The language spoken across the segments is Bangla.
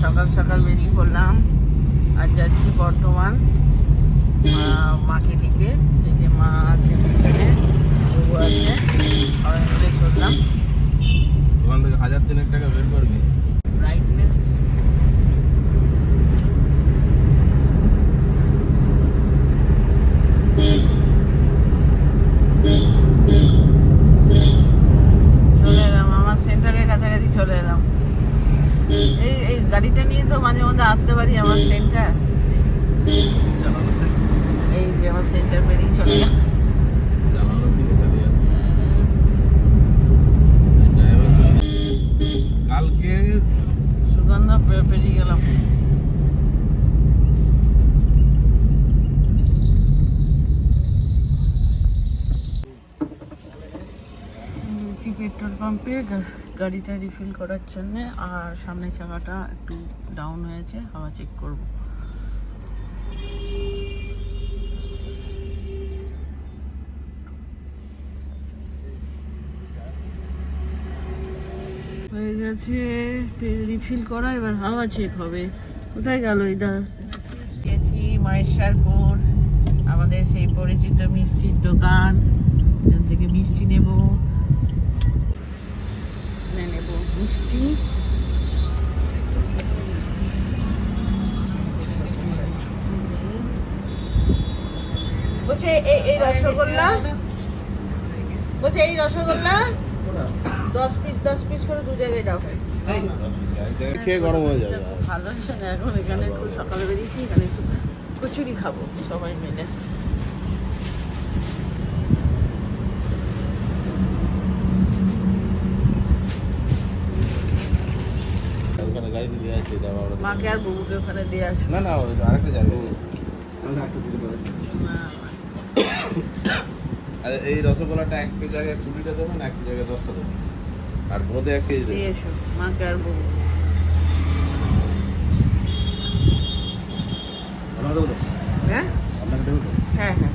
সকাল সকাল বেরিয়ে পড়লাম। আর যাচ্ছি বর্ধমান মাকে দিকে এই যে মা আছে পিছনে, বউ আছে। আমরা চললাম। ওখান থেকে হাজার তিনেক টাকা বের করবি ব্রাইটনেস চলে এলাম আমার সেন্টারের কাছাকাছি চলে এলাম এই এই গাড়িটা নিয়ে তো মাঝে মধ্যে আসতে পারি আমার সেন্টার জানালো সে এই যে আমার সেন্টার পেরিয়ে চলে গেল জানালো থেকে চলে যাবে ড্রাইভার কালকে সুগন্ধা পে- পেরিয়ে গেলাম গেছি পেট্রোল পাম্পে গাড়িটা রিফিল করার জন্য, আর সামনের চাকাটা একটু ডাউন হয়েছে, হাওয়া চেক করব। হয়ে গেছে রিফিল করা, এবার হাওয়া চেক হবে। কোথায় গেল এটা? গেছি মহেশ্বরপুর আমাদের সেই পরিচিত মিষ্টির দোকান। এখান থেকে মিষ্টি নেব। মিষ্টি। বলছে এই এই রসগোল্লা? বলছে এই রসগোল্লা? দশ পিস দশ পিস করে দু জায়গায় দাও। খেয়ে গরম হয়ে যাবে। ভালো এখন এখানে একটু সকালে বেরিয়েছি এখানে একটু কচুরি খাব সবাই মিলে ওখানে গাড়িতে দিয়ে আবার মাকে আর ওখানে দিয়ে আসব না না ওই আরেকটা যাবে না, আর এই রসগোল্লাটা একটা জায়গায় কুড়িটা দেবেন একটা জায়গায় দশটা দেবেন আর বোঁদে এক কেজি দিয়ে দেবেন এসো মাকে আর বউ হ্যাঁ? হ্যাঁ হ্যাঁ।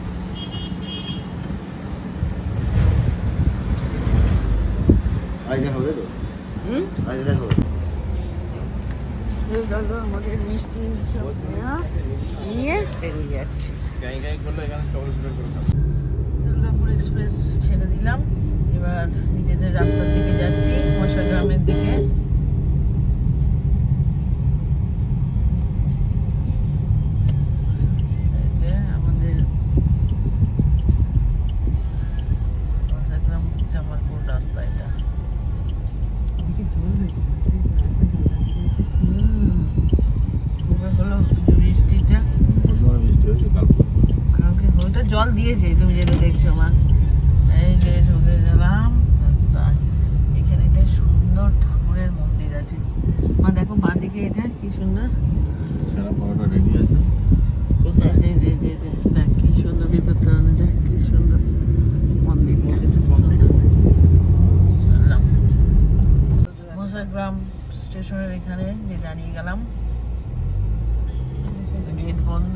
হুম? এই গেলো আমাদের মিষ্টি সব নিয়ে বেরিয়ে যাচ্ছি। দুর্গাপুর এক্সপ্রেস ছেড়ে দিলাম দিয়েছে তুমি যেটা দেখছ মা। এই যে ঢুকে গেলাম রাস্তায়। এখানে একটা সুন্দর ঠাকুরের মন্দির আছে। মা দেখো বাঁ দিকে এটা কি সুন্দর। সারা পাওয়াটা রেডি আছে। এই যে যে যে যে দেখ কি সুন্দর দেখ কি সুন্দর মন্দিরটা চললাম। মশাগ্রাম স্টেশনের এখানে যে দাঁড়িয়ে গেলাম। গেট বন্ধ।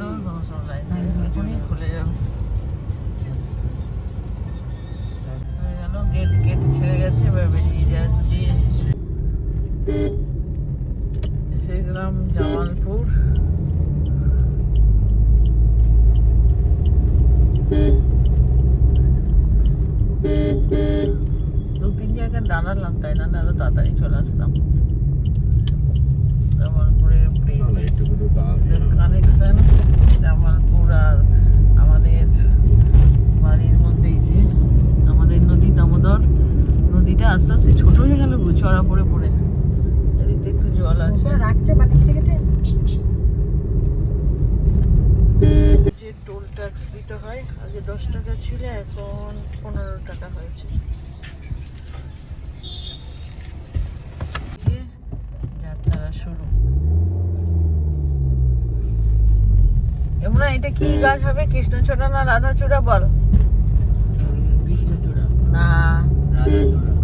দাঁড়ালাম তাই না? আরও তাড়াতাড়ি চলে আসতাম। জামালপুরে ব্রিজ। কানেকশন জামালপুর আর আমাদের বাড়ির মধ্যেই যে আমাদের নদী দামোদর। নদীটা আস্তে আস্তে ছোট হয়ে গেল গো চড়া পড়ে পড়ে। এদিকটা একটু জল আছে। রাখছে বালির থেকে যে টোল ট্যাক্স দিতে হয় আগে দশ টাকা ছিল এখন পনেরো টাকা হয়েছে যে যাত্রা শুরু এমন এটা কি গাছ হবে? কৃষ্ণচূড়া না রাধাচূড়া বল? না।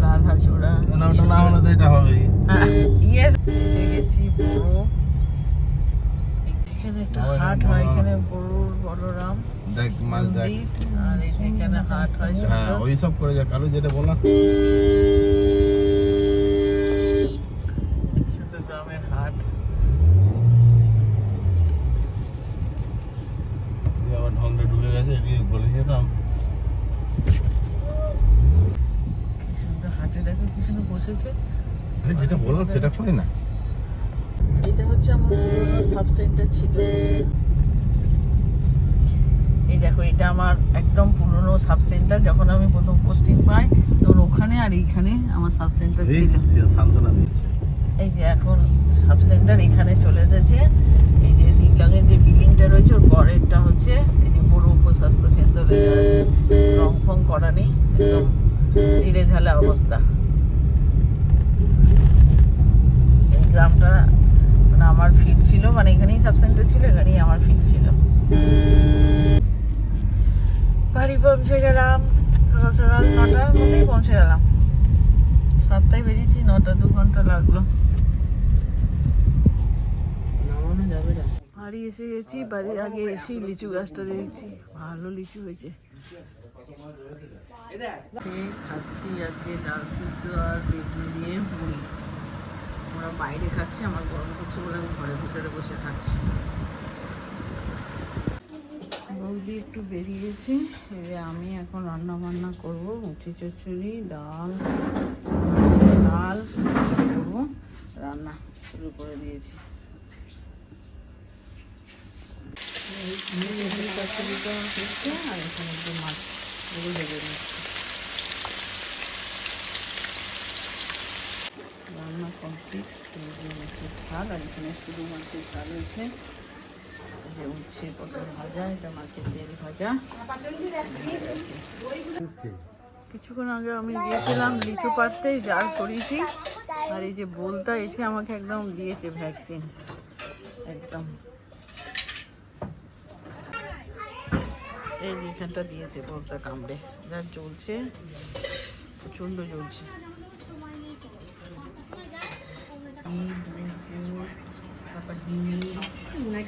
রাধাচূড়া। না ওটা না হলে তো এটা হবেই। হ্যাঁ, এসে গেছি এখানে একটা হাট হয় এখানে বড় বলরাম দেখ মাছ দেখ। আর এখানে হাট হয় হ্যাঁ ওই সব করে যা কালো যেটা বললাম সুন্দর গ্রামের হাট শুধু বসেছে। আরে যেটা বললাম সেটা করি না। এটা হচ্ছে আমার সাব সেন্টার ছিল। এই দেখো এটা আমার একদম পুরনো সাব সেন্টার যখন আমি প্রথম পোস্টিং পাই তখন ওখানে আর এইখানে আমার সাব সেন্টার ছিল। এই যে এখন সাব সেন্টার এখানে চলে এসেছে। এই যে নীলগের যে বিল্ডিংটা রয়েছে ওর পরেরটা হচ্ছে এই যে বড় উপস্বাস্থ্য কেন্দ্র লেখা আছে। রং ফং করা নেই একদম ঢিলে ঢালা অবস্থা এই গ্রামটা মানে আমার ফিল্ড ছিল মানে এখানেই সাব সেন্টার ছিল এখানেই আমার ফিল্ড ছিল। বাড়ি পৌঁছে গেলাম সকাল সকাল নটার মধ্যেই পৌঁছে গেলাম। সাতটায় বেরিয়েছি নটা দু ঘণ্টা লাগল। বাড়ি এসে গেছি বাড়ির আগে এসেই লিচু গাছটা দেখছি। ভালো লিচু হয়েছে। খাচ্ছি আজকে ডাল সিদ্ধ আর বেগুনি দিয়ে মুড়ি। ওরা বাইরে খাচ্ছি, আমার গরম করছে বলে আমি ঘরের ভিতরে বসে খাচ্ছি। বৌদি একটু বেরিয়েছি যে আমি এখন রান্না বান্না করব, মুঠি চচ্চড়ি, ডাল ঝাল করব, রান্না শুরু করে দিয়েছি। হচ্ছে, আর এখানে একটু মাছ এগুলো ভেজে নিচ্ছি। রান্না কমপ্লিট এই যে মাছের ঝাল, আর এখানে শুধু মাছের ঝাল হয়েছে। যে উচ্ছে, পটল ভাজা, এটা মাছের তেল ভাজা। কিছুক্ষণ আগে আমি গিয়েছিলাম লিচু পাড়তে, জাল সরিয়েছি, আর এই যে বলতা এসে আমাকে একদম দিয়েছে ভ্যাকসিন একদম। এই যে এখানটা দিয়েছে বলতা কামড়ে। যা জ্বলছে, প্রচণ্ড জ্বলছে ডিম, বিস্কুট, তারপর ডিম কমপ্লিট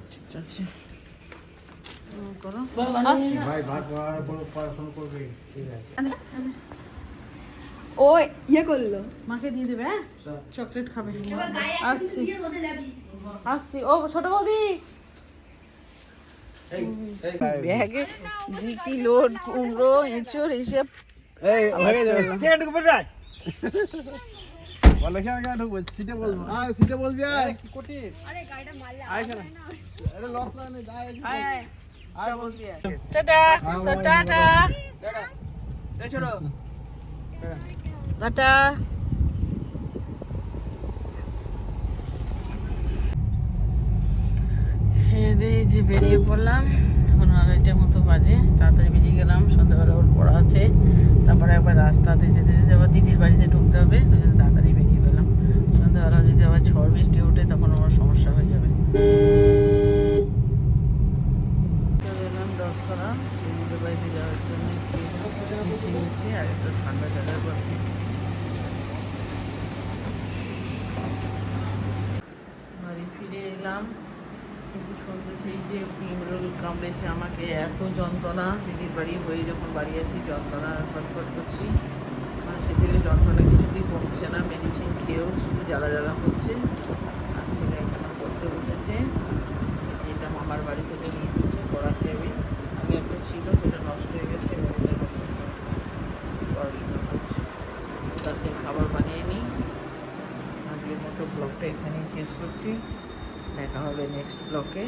আছে ও, ইয়ে করল মাকে দিয়ে দেবে হ্যাঁ চকলেট খাবে আসছি আসছি ও ছোট বৌদি ব্যাগে দুই কিলো কুমড়ো এঁচড় এইসব এই হয়ে পড়বে কেন ঢুকবো? সিটে বসবো। আয় সিটে বসবি আয়। কি কোটি আয় কেন আরে লক নে আয় আয়। আয়। বসবি। আয় টাটা। Tata tata. খেয়ে দিয়ে যে বেরিয়ে পড়লাম। এখন আড়াইটার মতো বাজে। তাড়াতাড়ি বেরিয়ে গেলাম। সন্ধ্যাবেলা ওর পড়া আছে। তারপরে একবার রাস্তাতে যেতে যেতে আবার দিদির বাড়িতে ঢুকতে হবে। ওই জন্য তাড়াতাড়ি বেরিয়ে পেলাম সন্ধ্যাবেলা যদি আবার ঝড় বৃষ্টি ওঠে তখন আমার সমস্যা হয়ে যাবে চলে এলাম দশকরা দিদিদের বাড়িতে যাওয়ার জন্য একটু মিষ্টি নিচ্ছি আর একটু ঠান্ডা বাড়ি ফিরে এলাম। কিন্তু সন্ধ্যে সেই যে কামড়েছে আমাকে, এত যন্ত্রণা। দিদির বাড়ি হয়ে যখন বাড়ি আসি, যন্ত্রণা ফটফট করছি। মানে সে থেকে যন্ত্রণা কিছুতেই কমছে না। মেডিসিন খেয়েও শুধু জ্বালা জ্বালা হচ্ছে। আর ছেলে এখানে পড়তে বসেছে। এটা মামার বাড়ি থেকে নিয়ে এসেছে পড়ার টেবিল আগে একটা ছিল সেটা নষ্ট হয়ে গেছে এবার এটা নতুন নিয়ে এসেছে পড়াশোনা করছে তাতে খাবার বানিয়ে নিই আজকের মতো ব্লগটা এখানেই শেষ করছি দেখা হবে নেক্সট ব্লকে।